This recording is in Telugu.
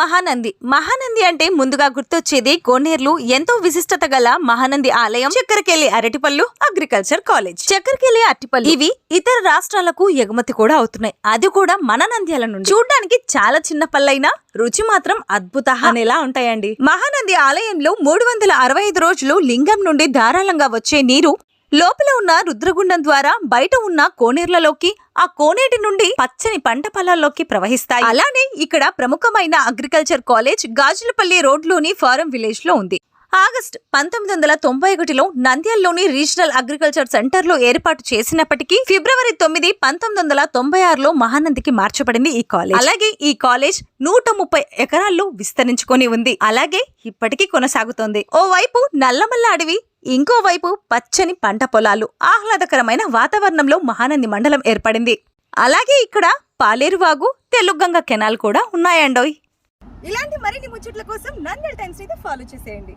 మహానంది. మహానంది అంటే ముందుగా గుర్తొచ్చేది కోనేర్లు ఎంతో విశిష్టత గల మహానంది ఆలయం చక్కెరకెళ్ళి అరటిపళ్ళు అగ్రికల్చర్ కాలేజ్. చక్కెరకెళ్ళి అరటిపళ్ళు ఇవి ఇతర రాష్ట్రాలకు ఎగుమతి కూడా అవుతున్నాయి. అది కూడా మన నంద్యాల నుండి. చూడడానికి చాలా చిన్న పళ్ళైనా రుచి మాత్రం అద్భుత అనేలా ఉంటాయండి. మహానంది ఆలయంలో మూడు వందల అరవై ఐదు రోజులు లింగం నుండి ధారాళంగా వచ్చే నీరు లోపల ఉన్న రుద్రగుండం ద్వారా బయట ఉన్న కోనేర్లలోకి ఆ కోనేటి నుండి పచ్చని పంట పొలాల్లోకి ప్రవహిస్తాయి. అలానే ఇక్కడ ప్రముఖమైన అగ్రికల్చర్ కాలేజ్ గాజులపల్లి రోడ్లోని ఫారం విలేజ్లో ఉంది. ఆగస్ట్ పంతొమ్మిది వందల తొంభై ఒకటిలో నంద్యాలలోని రీజనల్ అగ్రికల్చర్ సెంటర్లో ఏర్పాటు చేసినప్పటికీ ఫిబ్రవరి తొమ్మిది పంతొమ్మిది వందల తొంభై ఆరులో మహానందికి మార్చబడింది ఈ కాలేజ్. అలాగే ఈ కాలేజ్ నూట ముప్పై ఎకరాల్లో విస్తరించుకొని ఉంది. అలాగే ఇప్పటికీ కొనసాగుతోంది. ఓవైపు నల్లమల్ల అడవి ఇంకోవైపు పచ్చని పంట పొలాలు. ఆహ్లాదకరమైన వాతావరణంలో మహానంది మండలం ఏర్పడింది. అలాగే ఇక్కడ పాలేరువాగు తెలుగంగ కెనాల్ కూడా ఉన్నాయండోయ్. ఇలాంటి మరిన్ని ముచ్చట్ల కోసం నందల్ టైమ్స్ ఫాలో చేసేయండి.